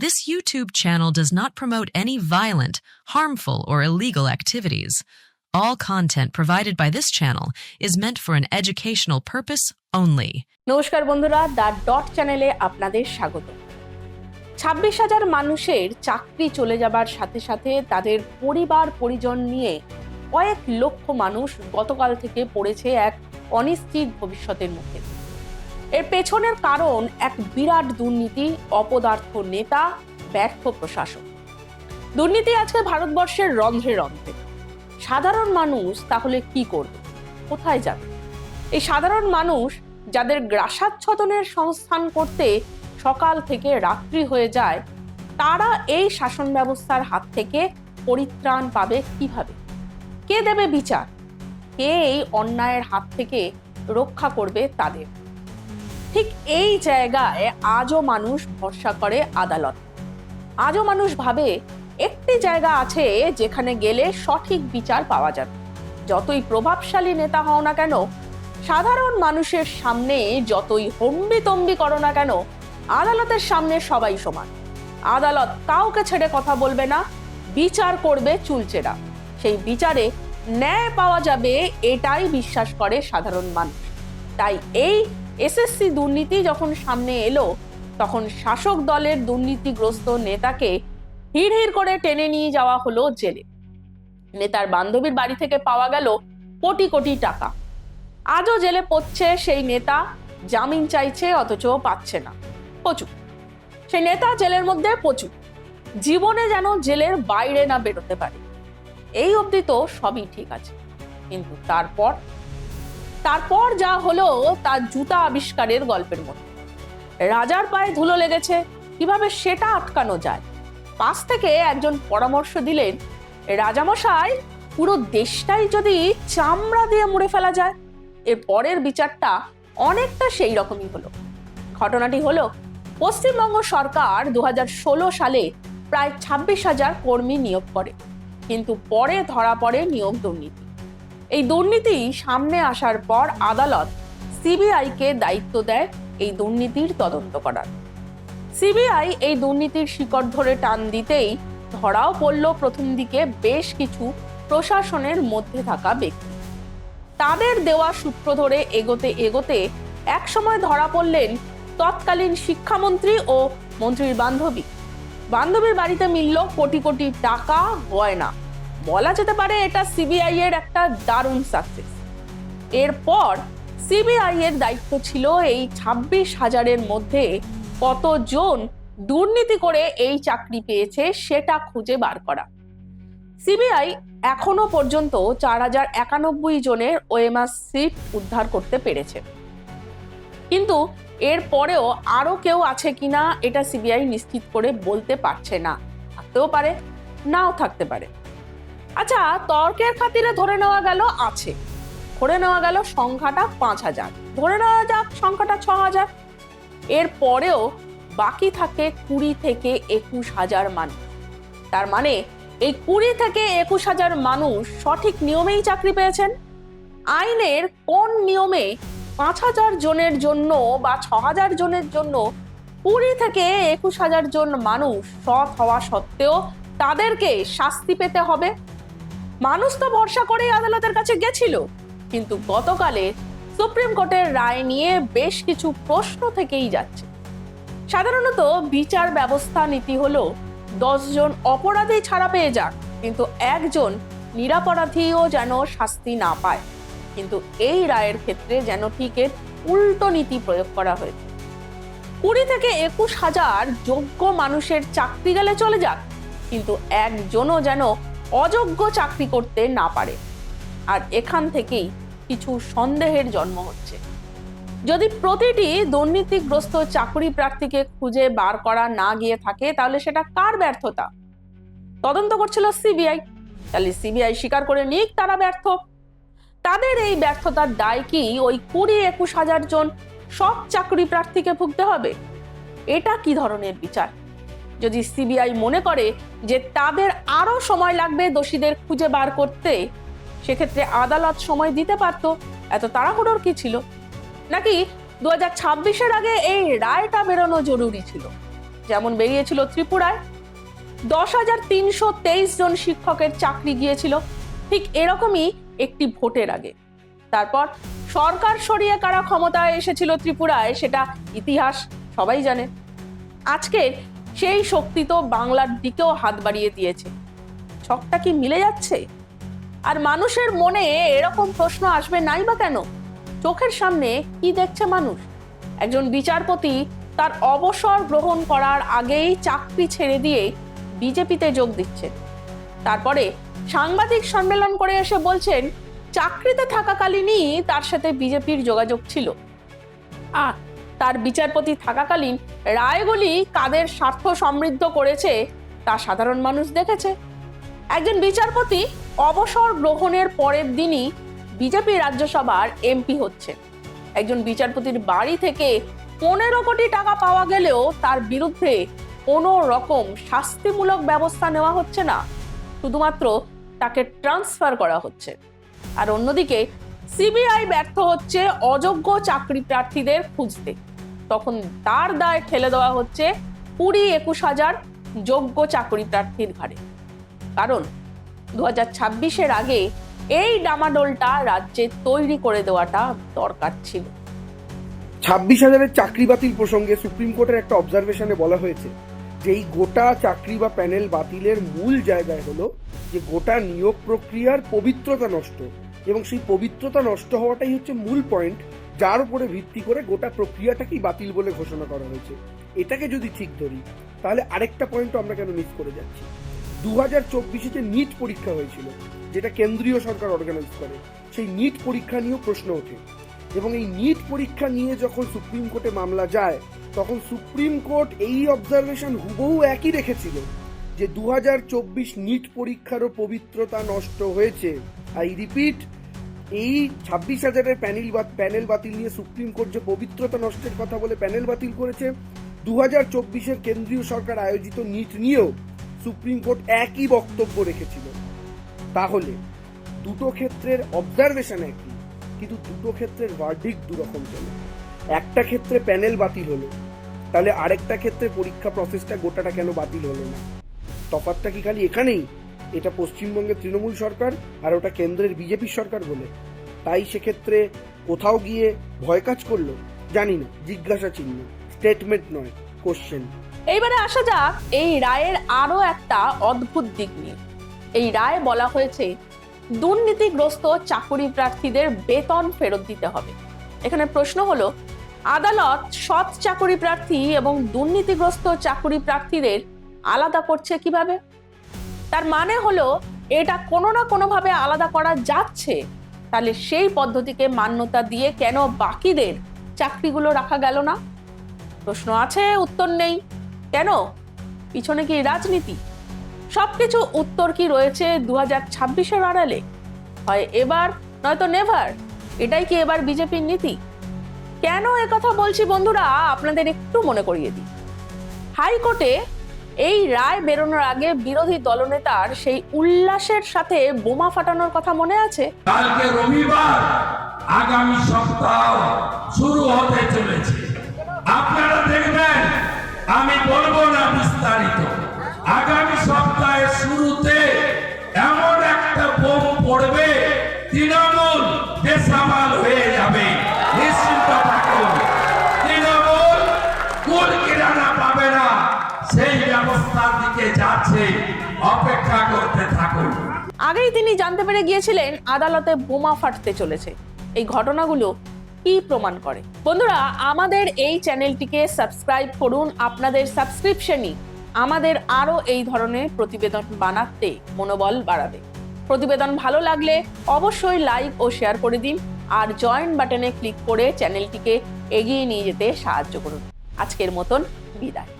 This YouTube channel does not promote any violent, harmful, or illegal activities. All content provided by this channel is meant for an educational purpose only. নমস্কার বন্ধুরা the dot চ্যানেলে আপনাদের স্বাগত ছাব্বিশ হাজার মানুষের চাকরি চলে যাবার সাথে সাথে তাদের পরিবার পরিজন নিয়ে কয়েক লক্ষ মানুষ গতকাল থেকে পড়েছে এক অনিশ্চিত ভবিষ্যতের মুখে এর পেছনের কারণ এক বিরাট দুর্নীতি, অপদার্থ নেতা, ব্যর্থ প্রশাসন দুর্নীতি আজকে ভারতবর্ষের রন্ধ্রে রন্ধ্রে। সাধারণ মানুষ তাহলে কি করবে? কোথায় যাবে? এই সাধারণ মানুষ যাদের গ্রাসাচ্ছদনের সংস্থান করতে সকাল থেকে রাত্রি হয়ে যায়, তারা এই শাসন ব্যবস্থার হাত থেকে পরিত্রাণ পাবে কীভাবে? কে দেবে বিচার? কে এই অন্যায়ের হাত থেকে রক্ষা করবে তাদের? ঠিক এই জায়গায় আজও মানুষ ভরসা করে আদালত। আজও মানুষ ভাবে একটি জায়গা আছে যেখানে গেলে সঠিক বিচার পাওয়া যাবে। যতই প্রভাবশালী নেতা হও না কেন, সাধারণ মানুষের সামনে যতই হম্বি তম্বি করো না কেন, আদালতের সামনে সবাই সমান। আদালত কাউকে ছেড়ে কথা বলবে না, বিচার করবে চুলচেরা। সেই বিচারে ন্যায় পাওয়া যাবে, এটাই বিশ্বাস করে সাধারণ মানুষ। তাই এই এসএসসি দুর্নীতি যখন সামনে এলো, তখন শাসক দলের দুর্নীতিগ্রস্ত নেতাকে হিড় হিড় করে টেনে নিয়ে যাওয়া হলো জেলে। নেতার বান্ধবীর বাড়ি থেকে পাওয়া গেল কোটি কোটি টাকা। আজও জেলে পড়ছে সেই নেতা, জামিন চাইছে অথচ পাচ্ছে না। প্রচুর। সেই নেতা জেলের মধ্যে প্রচুর। জীবনে যেন জেলের বাইরে না বেরোতে পারে। এই অবধি তো সবই ঠিক আছে। কিন্তু তারপর তারপর যা হলো তার জুতা আবিষ্কারের গল্পের মধ্যে। রাজার পায়ে ধুলো লেগেছে, কীভাবে সেটা আটকানো যায়? পাশ থেকে একজন পরামর্শ দিলেন, রাজামশাই, পুরো দেশটাই যদি চামড়া দিয়ে মুড়ে ফেলা যায়, এর পরের বিচারটা অনেকটা সেই রকমই হলো। ঘটনাটি হলো, পশ্চিমবঙ্গ সরকার দু হাজার ষোলো সালে প্রায় ছাব্বিশ হাজার কর্মী নিয়োগ করে, কিন্তু পরে ধরা পড়ে নিয়োগ দুর্নীতি। এই দুর্নীতি সামনে আসার পর আদালত সিবিআইকে দায়িত্ব দেয় এই দুর্নীতির তদন্ত করার। সিবিআই এই দুর্নীতির শিকড় ধরে টান দিতেই ধরাও পড়ল প্রথম দিকে বেশ কিছু প্রশাসনের মধ্যে থাকা ব্যক্তি। তাদের দেওয়া সূত্র ধরে এগোতে এগোতে একসময় ধরা পড়লেন তৎকালীন শিক্ষামন্ত্রী ও মন্ত্রীর বান্ধবী। বান্ধবীর বাড়িতে মিলল কোটি কোটি টাকা গয়না। বলা যেতে পারে এটা সিবিআই এর একটা দারুণ সাকসেস এরপর সিবিআই এর দায়িত্ব ছিল এই ছাব্বিশ হাজারের মধ্যে কতজন দুর্নীতি করে এই চাকরি পেয়েছে সেটা খুঁজে বার করা। সিবিআই এখনও পর্যন্ত চার হাজার একানব্বই জনের ওএমআর সিট উদ্ধার করতে পেরেছে। কিন্তু এর পরেও আরও কেউ আছে কিনা এটা সিবিআই নিশ্চিত করে বলতে পারছে না। থাকতেও পারে, নাও থাকতে পারে। আচ্ছা তর্কের খাতিরে ধরে নেওয়া গেল আছে। ধরে নেওয়া গেল সংখ্যাটা পাঁচ হাজার। ধরে নেওয়া যাক সংখ্যাটা ছ হাজার। এর পরেও বাকি থাকে কুড়ি থেকে একুশ হাজার মানুষ। তার মানে এই কুড়ি থেকে একুশ হাজার মানুষ সঠিক নিয়মেই চাকরি পেয়েছেন। আইনের কোন নিয়মে পাঁচ হাজার জনের জন্য বা ছ হাজার জনের জন্য কুড়ি থেকে একুশ হাজার জন মানুষ সৎ হওয়া সত্ত্বেও তাদেরকে শাস্তি পেতে হবে? মানুষ তো ভরসা করেই আদালতের কাছে গেছিল। কিন্তু গতকালে সুপ্রিম কোর্টের রায় নিয়ে বেশ কিছু প্রশ্ন থেকেই যাচ্ছে। সাধারণত বিচার ব্যবস্থা নীতি হলো জন অপরাধী ছাড়া পেয়ে যাক, কিন্তু একজন নিরাপরাধীও যেন শাস্তি না পায়। কিন্তু এই রায়ের ক্ষেত্রে যেন ঠিক এর উল্টো নীতি প্রয়োগ করা হয়েছে। কুড়ি থেকে একুশ হাজার যোগ্য মানুষের চাকরি গেলে চলে যাক, কিন্তু একজনও যেন অযোগ্য চাকরি করতে না পারে। আর এখান থেকেই কিছু সন্দেহের জন্ম হচ্ছে। যদি প্রতিটি দুর্নীতিগ্রস্ত চাকরি প্রার্থীকে খুঁজে বার করা না গিয়ে থাকে, তাহলে সেটা কার ব্যর্থতা? তদন্ত করছিল সিবিআই। তাহলে সিবিআই স্বীকার করে নিক তারা ব্যর্থ। তাদের এই ব্যর্থতার দায় কি ওই কুড়ি একুশ হাজার জন সব চাকরি প্রার্থীকে ভুগতে হবে? এটা কি ধরনের বিচার? যদি সিবিআই মনে করে যে তাদের আরও সময় লাগবে দোষীদের খুঁজে বার করতে, সেক্ষেত্রে আদালত সময় দিতে পারত। এত তাড়াহুড়োর কি ছিল? নাকি দু হাজার ছাব্বিশের আগে এই রায়টা বেরোনো জরুরি ছিল? যেমন বেরিয়েছিল ত্রিপুরায়। দশ হাজার তিনশো তেইশ জন শিক্ষকের চাকরি গিয়েছিল। ঠিক এরকমই একটি ভোটের আগে। তারপর সরকার সরিয়ে কারা ক্ষমতায় এসেছিল ত্রিপুরায়, সেটা ইতিহাস, সবাই জানে। আজকে সেই শক্তি তো বাংলার দিকেও হাত বাড়িয়ে দিয়েছে। ছকটা কি মিলে যাচ্ছে? আর মানুষের মনে এরকম প্রশ্ন আসবে নাই বা কেন? চোখের সামনে কি দেখছে মানুষ? একজন বিচারপতি তার অবসর গ্রহণ করার আগেই চাকরি ছেড়ে দিয়ে বিজেপিতে যোগ দিচ্ছেন। তারপরে সাংবাদিক সম্মেলন করে এসে বলছেন, চাকরিতে থাকাকালীনই তার সাথে বিজেপির যোগাযোগ ছিল। আর তার বিচারপতি থাকাকালীন রায়গুলি কাদের স্বার্থ সমৃদ্ধ করেছে তা সাধারণ মানুষ দেখেছে। একজন বিচারপতি অবসর গ্রহণের পরের দিনই বিজেপি রাজ্যসভার এমপি হচ্ছে একজন বিচারপতির বাড়ি থেকে পনেরো কোটি টাকা পাওয়া গেলেও তার বিরুদ্ধে কোনো রকম শাস্তিমূলক ব্যবস্থা নেওয়া হচ্ছে না। শুধুমাত্র তাকে ট্রান্সফার করা হচ্ছে। আর অন্যদিকে সিবিআই ব্যর্থ হচ্ছে অযোগ্য চাকরি প্রার্থীদের খুঁজতে। তখন তার দায় ঠেলে দেওয়া হচ্ছে কুড়ি একুশ হাজার যোগ্য চাকরি প্রার্থীর ঘাড়ে। কারণ দু হাজার ছাব্বিশের আগে এই ডামাডোলটা রাজ্যে তৈরি করে দেওয়াটা দরকার ছিল। ছাব্বিশ হাজারের চাকরি বাতিল প্রসঙ্গে সুপ্রিম কোর্টের একটা অবজারভেশনে বলা হয়েছে যে এই গোটা চাকরি বা প্যানেল বাতিলের মূল জায়গায় হলো যে গোটা নিয়োগ প্রক্রিয়ার পবিত্রতা নষ্ট এবং সেই পবিত্রতা নষ্ট হওয়াটাই হচ্ছে মূল পয়েন্ট যার উপরে ভিত্তি করে গোটা প্রক্রিয়াটাকেই বাতিল বলে ঘোষণা করা হয়েছে। এটাকে যদি ঠিক ধরি, তাহলে আরেকটা পয়েন্টও আমরা কেন মিস করে যাচ্ছি? দু হাজার চব্বিশে যে নিট পরীক্ষা হয়েছিল, যেটা কেন্দ্রীয় সরকার অর্গানাইজ করে, সেই নিট পরীক্ষা নিয়েও প্রশ্ন ওঠে। এবং এই নিট পরীক্ষা নিয়ে যখন সুপ্রিম কোর্টে মামলা যায়, তখন সুপ্রিম কোর্ট এই অবজারভেশন হুবহু একই রেখেছিল, যে দু হাজার চব্বিশ নিট পরীক্ষারও পবিত্রতা নষ্ট হয়েছে। আই রিপিট এই ছাব্বিশ হাজারের প্যানেল বা প্যানেল বাতিল নিয়ে সুপ্রিম কোর্ট যে পবিত্রতা নষ্টের কথা বলে প্যানেল বাতিল করেছে দু হাজার চব্বিশের কেন্দ্রীয় সরকার আয়োজিত নিট নিয়েও সুপ্রিম কোর্ট একই বক্তব্য রেখেছিল। তাহলে, দুটো ক্ষেত্রের অবজারভেশন একই, কিন্তু দুটো ক্ষেত্রের ভার্ডিক দুরকম চলে একটা ক্ষেত্রে প্যানেল বাতিল হলো, তাহলে আরেকটা ক্ষেত্রে পরীক্ষা প্রসেসটা গোটাটা কেন বাতিল হলো না? তফাৎটা কি খালি এখানেই? এটা পশ্চিমবঙ্গের তৃণমূল সরকার আর ওটা কেন্দ্রের বিজেপি সরকার বলে। তাই সেক্ষেত্রে কোথাও গিয়ে ভয় কাজ করল? জানি না, জিজ্ঞাসা চিহ্ন স্টেটমেন্ট নয় কোশ্চেন এইবারে আসা যাক, এই রায়ের আরও একটা অদ্ভুত দিক নিয়ে। এই রায় বলা হয়েছে, দুর্নীতিগ্রস্ত চাকুরি প্রার্থীদের বেতন ফেরত দিতে হবে। এখানে প্রশ্ন হলো, আদালত সৎ চাকুরি প্রার্থী এবং দুর্নীতিগ্রস্ত চাকুরি প্রার্থীদের আলাদা করছে কীভাবে? তার মানে হলো, এটা কোনো না কোনোভাবে আলাদা করা যাচ্ছে। তাহলে সেই পদ্ধতিকে মান্যতা দিয়ে কেন বাকিদের চাকরিগুলো রাখা গেল না? প্রশ্ন আছে, উত্তর নেই। কেন? পিছনে কি রাজনীতি? সব কিছু উত্তর কি রয়েছে দু হাজার ছাব্বিশের আড়ালে? হয় এবার, নয়তো নেভার? এটাই কি এবার বিজেপির নীতি? কেন কথা বলছি বন্ধুরা, আপনাদের একটু মনে করিয়ে দিই। হাইকোর্টে এই রায় বেরোনোর আগে বিরোধী দলনেতার সেই উল্লাসের সাথে বোমা ফাটানোর কথা মনে আছে? কালকে রবিবার আগামী সপ্তাহ শুরু হতে চলেছে। আপনারা দেখবেন, আমি বলব না বিস্তারিত। আগামী সপ্তাহের শুরুতে আগেই তিনি জানতে পেরে গিয়েছিলেন আদালতে বোমা ফাটতে চলেছে। এই ঘটনাগুলো কি প্রমাণ করে? বন্ধুরা, আমাদের এই চ্যানেলটিকে সাবস্ক্রাইব করুন। আপনাদের সাবস্ক্রিপশনই আমাদের আরও এই ধরনের প্রতিবেদন বানাতে মনোবল বাড়াবে। প্রতিবেদন ভালো লাগলে অবশ্যই লাইক ও শেয়ার করে দিন আর জয়েন বাটনে ক্লিক করে চ্যানেলটিকে এগিয়ে নিয়ে যেতে সাহায্য করুন। আজকের মতন বিদায়।